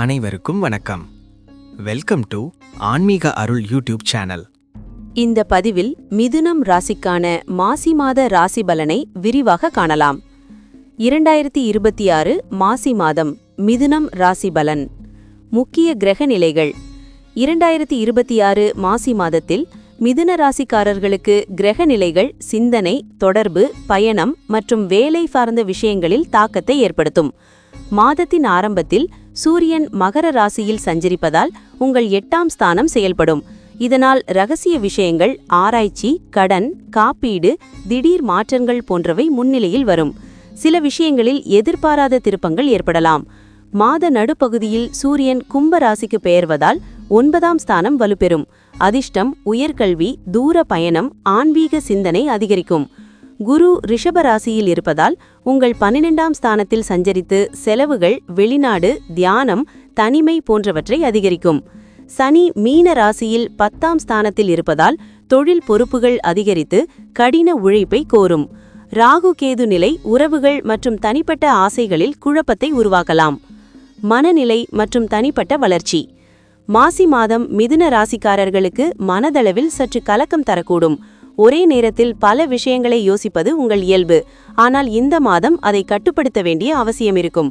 அனைவருக்கும் வணக்கம். Welcome to ஆன்மீக அருள் யூடியூப் சேனல் இந்த பதிவில் மிதுனம் ராசிக்கான மாசி மாத ராசி பலனை விரிவாக காணலாம். இரண்டாயிரத்தி இருபத்தி ஆறு மாசி மாதம் மிதுனம் ராசி பலன். முக்கிய கிரக நிலைகள். இரண்டாயிரத்தி இருபத்தி ஆறு மாசி மாதத்தில் மிதுன ராசிக்காரர்களுக்கு கிரக நிலைகள் சிந்தனை தொடர்பு பயணம் மற்றும் வேலை சார்ந்த விஷயங்களில் தாக்கத்தை ஏற்படுத்தும். மாதத்தின் ஆரம்பத்தில் சூரியன் மகர ராசியில் சஞ்சரிப்பதால் உங்கள் எட்டாம் ஸ்தானம் செயல்படும். இதனால் ரகசிய விஷயங்கள் ஆராய்ச்சி கடன் காப்பீடு திடீர் மாற்றங்கள் போன்றவை முன்னிலையில் வரும். சில விஷயங்களில் எதிர்பாராத திருப்பங்கள் ஏற்படலாம். மாத நடுப்பகுதியில் சூரியன் கும்ப ராசிக்கு பெயர்வதால் ஒன்பதாம் ஸ்தானம் வலுப்பெறும். அதிர்ஷ்டம் உயர்கல்வி தூர பயணம் ஆன்மீக சிந்தனை அதிகரிக்கும். குரு ரிஷப ராசியில் இருப்பதால் உங்கள் பன்னிரெண்டாம் ஸ்தானத்தில் சஞ்சரித்து செலவுகள் வெளிநாடு தியானம் தனிமை போன்றவற்றை அதிகரிக்கும். சனி மீன ராசியில் பத்தாம் ஸ்தானத்தில் இருப்பதால் தொழில் பொறுப்புகள் அதிகரித்து கடின உழைப்பை கோரும். ராகு கேது நிலை உறவுகள் மற்றும் தனிப்பட்ட ஆசைகளில் குழப்பத்தை உருவாக்கலாம். மனநிலை மற்றும் தனிப்பட்ட வளர்ச்சி. மாசி மாதம் மிதுன ராசிக்காரர்களுக்கு மனதளவில் சற்று கலக்கம் தரக்கூடும். ஒரே நேரத்தில் பல விஷயங்களை யோசிப்பது உங்கள் இயல்பு. ஆனால் இந்த மாதம் அதை கட்டுப்படுத்த வேண்டிய அவசியம் இருக்கும்.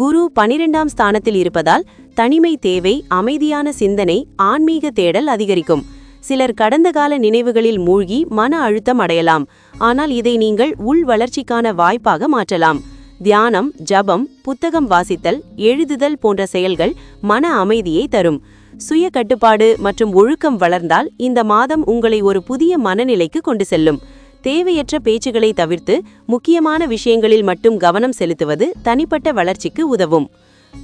குரு பனிரெண்டாம் ஸ்தானத்தில் இருப்பதால் தனிமை தேவை அமைதியான சிந்தனை ஆன்மீக தேடல் அதிகரிக்கும். சிலர் கடந்த கால நினைவுகளில் மூழ்கி மன அழுத்தம் அடையலாம். ஆனால் இதை நீங்கள் உள் வளர்ச்சிக்கான வாய்ப்பாக மாற்றலாம். தியானம் ஜபம் புத்தகம் வாசித்தல் எழுதுதல் போன்ற செயல்கள் மன அமைதியை தரும். சுய கட்டுப்பாடு மற்றும் ஒழுக்கம் வளர்ந்தால் இந்த மாதம் உங்களை ஒரு புதிய மனநிலைக்கு கொண்டு செல்லும். தேவையற்ற பேச்சுகளை தவிர்த்து முக்கியமான விஷயங்களில் மட்டும் கவனம் செலுத்துவது தனிப்பட்ட வளர்ச்சிக்கு உதவும்.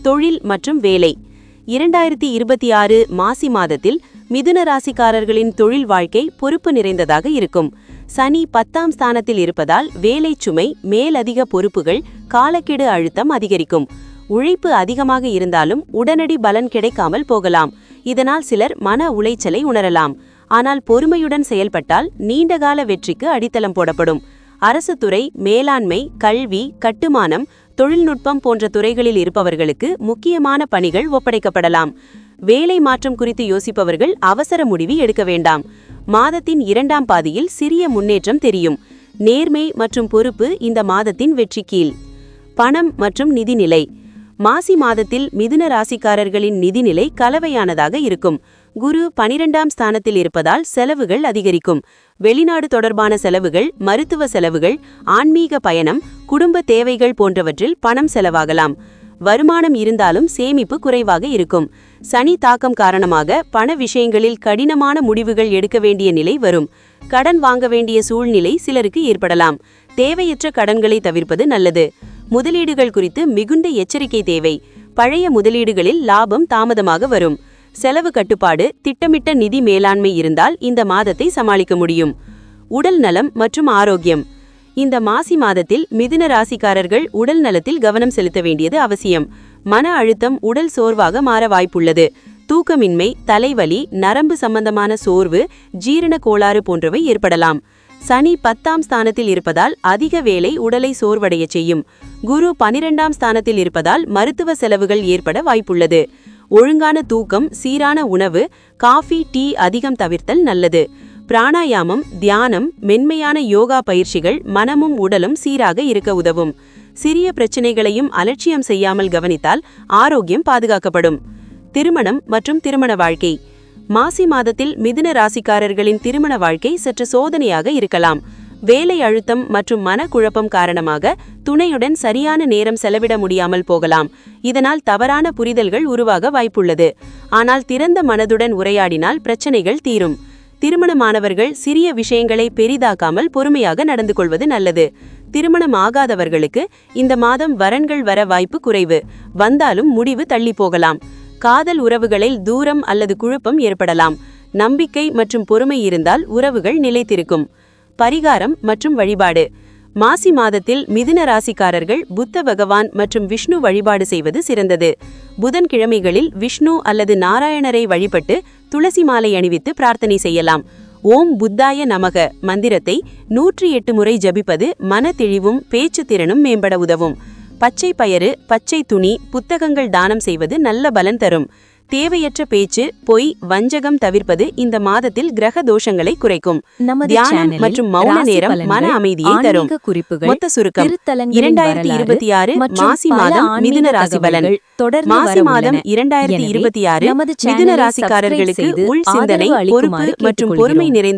தொழில் மற்றும் வேலை. இரண்டாயிரத்தி இருபத்தி ஆறு மாசி மாதத்தில் மிதுன ராசிக்காரர்களின் தொழில் வாழ்க்கை பொறுப்பு நிறைந்ததாக இருக்கும். சனி பத்தாம் ஸ்தானத்தில் இருப்பதால் வேலை சுமை மேலதிக பொறுப்புகள் காலக்கெடு அழுத்தம் அதிகரிக்கும். உழைப்பு அதிகமாக இருந்தாலும் உடனடி பலன் கிடைக்காமல் போகலாம். இதனால் சிலர் மன உளைச்சலை உணரலாம். ஆனால் பொறுமையுடன் செயல்பட்டால் நீண்டகால வெற்றிக்கு அடித்தளம் போடப்படும். அரசு துறை மேலாண்மை கல்வி கட்டுமானம் தொழில்நுட்பம் போன்ற துறைகளில் இருப்பவர்களுக்கு முக்கியமான பணிகள் ஒப்படைக்கப்படலாம். வேலை மாற்றம் குறித்து யோசிப்பவர்கள் அவசர முடிவு எடுக்க வேண்டாம். மாதத்தின் இரண்டாம் பாதியில் சிறிய முன்னேற்றம் தெரியும். நேர்மை மற்றும் பொறுப்பு இந்த மாதத்தின் வெற்றி கீழ் பணம் மற்றும் நிதிநிலை மாசி மாதத்தில் மிதுன ராசிக்காரர்களின் நிதிநிலை கலவையானதாக இருக்கும். குரு பனிரெண்டாம் ஸ்தானத்தில் இருப்பதால் செலவுகள் அதிகரிக்கும். வெளிநாடு தொடர்பான செலவுகள் மருத்துவ செலவுகள் ஆன்மீக பயணம் குடும்ப தேவைகள் போன்றவற்றில் பணம் செலவாகலாம். வருமானம் இருந்தாலும் சேமிப்பு குறைவாக இருக்கும். சனி தாக்கம் காரணமாக பண விஷயங்களில் கடினமான முடிவுகள் எடுக்க வேண்டிய நிலை வரும். கடன் வாங்க வேண்டிய சூழ்நிலை சிலருக்கு ஏற்படலாம். தேவையற்ற கடன்களை தவிர்ப்பது நல்லது. முதலீடுகள் குறித்து மிகுந்த எச்சரிக்கை தேவை. பழைய முதலீடுகளில் லாபம் தாமதமாக வரும். செலவு கட்டுப்பாடு திட்டமிட்ட நிதி மேலாண்மை இருந்தால் இந்த மாதத்தை சமாளிக்க முடியும். உடல் நலம் மற்றும் ஆரோக்கியம். இந்த மாசி மாதத்தில் மிதுன ராசிக்காரர்கள் உடல் நலத்தில் கவனம் செலுத்த வேண்டியது அவசியம். மன அழுத்தம் உடல் சோர்வாக மாற வாய்ப்புள்ளது. தூக்கமின்மை தலைவலி நரம்பு சம்பந்தமான சோர்வு ஜீரண கோளாறு போன்றவை ஏற்படலாம். சனி பத்தாம் ஸ்தானத்தில் இருப்பதால் அதிக வேலை உடலை சோர்வடைய செய்யும். குரு பனிரெண்டாம் ஸ்தானத்தில் இருப்பதால் மருத்துவ செலவுகள் ஏற்பட வாய்ப்புள்ளது. ஒழுங்கான தூக்கம் சீரான உணவு காஃபி டீ அதிகம் தவிர்த்தல் நல்லது. பிராணாயாமம் தியானம் மென்மையான யோகா பயிற்சிகள் மனமும் உடலும் சீராக இருக்க உதவும். சிறிய பிரச்சனைகளையும் அலட்சியம் செய்யாமல் கவனித்தால் ஆரோக்கியம் பாதுகாக்கப்படும். திருமணம் மற்றும் திருமண வாழ்க்கை. மாசி மாதத்தில் மிதுன ராசிக்காரர்களின் திருமண வாழ்க்கை சற்று சோதனையாக இருக்கலாம். வேலை அழுத்தம் மற்றும் மனக்குழப்பம் காரணமாக துணையுடன் சரியான நேரம் செலவிட முடியாமல் போகலாம். இதனால் தவறான புரிதல்கள் உருவாக வாய்ப்புள்ளது. ஆனால் திறந்த மனதுடன் உரையாடினால் பிரச்சனைகள் தீரும். திருமணமானவர்கள் சிறிய விஷயங்களை பெரிதாக்காமல் பொறுமையாக நடந்து கொள்வது நல்லது. திருமணம் ஆகாதவர்களுக்கு இந்த மாதம் வரன்கள் வர வாய்ப்பு குறைவு. வந்தாலும் முடிவு தள்ளி போகலாம். காதல் உறவுகளில் தூரம் அல்லது குழப்பம் ஏற்படலாம். நம்பிக்கை மற்றும் பொறுமை இருந்தால் உறவுகள் நிலைத்திருக்கும். பரிகாரம் மற்றும் வழிபாடு. மாசி மாதத்தில் மிதுன ராசிக்காரர்கள் புத்த பகவான் மற்றும் விஷ்ணு வழிபாடு செய்வது சிறந்தது. புதன்கிழமைகளில் விஷ்ணு அல்லது நாராயணரை வழிபட்டு துளசி மாலை அணிவித்து பிரார்த்தனை செய்யலாம். ஓம் புத்தாய நமக. மந்திரத்தை நூற்றி எட்டு முறை ஜபிப்பது மன தெளிவும் பேச்சு திறனும் மேம்பட உதவும். பச்சை பயறு பச்சை துணி புத்தகங்கள் தானம் செய்வது நல்ல பலன் தரும் தேவையற்ற பேச்சு பொய் வஞ்சகம் தவிர்ப்பது இந்த மாதத்தில் கிரக தோஷங்களை குறைக்கும் தியானம் மற்றும் மௌன நேரம் மன அமைதியை தரும் மொத்த சுருக்கம் இரண்டாயிரத்தி இருபத்தி ஆறு மாசி மாதம் மிதுன ராசி பலன் தொடர்ந்து மாசி மாதம். இரண்டாயிரத்தி இருபத்தி ஆறு மிதுன ராசிக்காரர்களுக்கு உள் சிந்தனை பொறுப்பு மற்றும் பொறுமை. நிறைந்த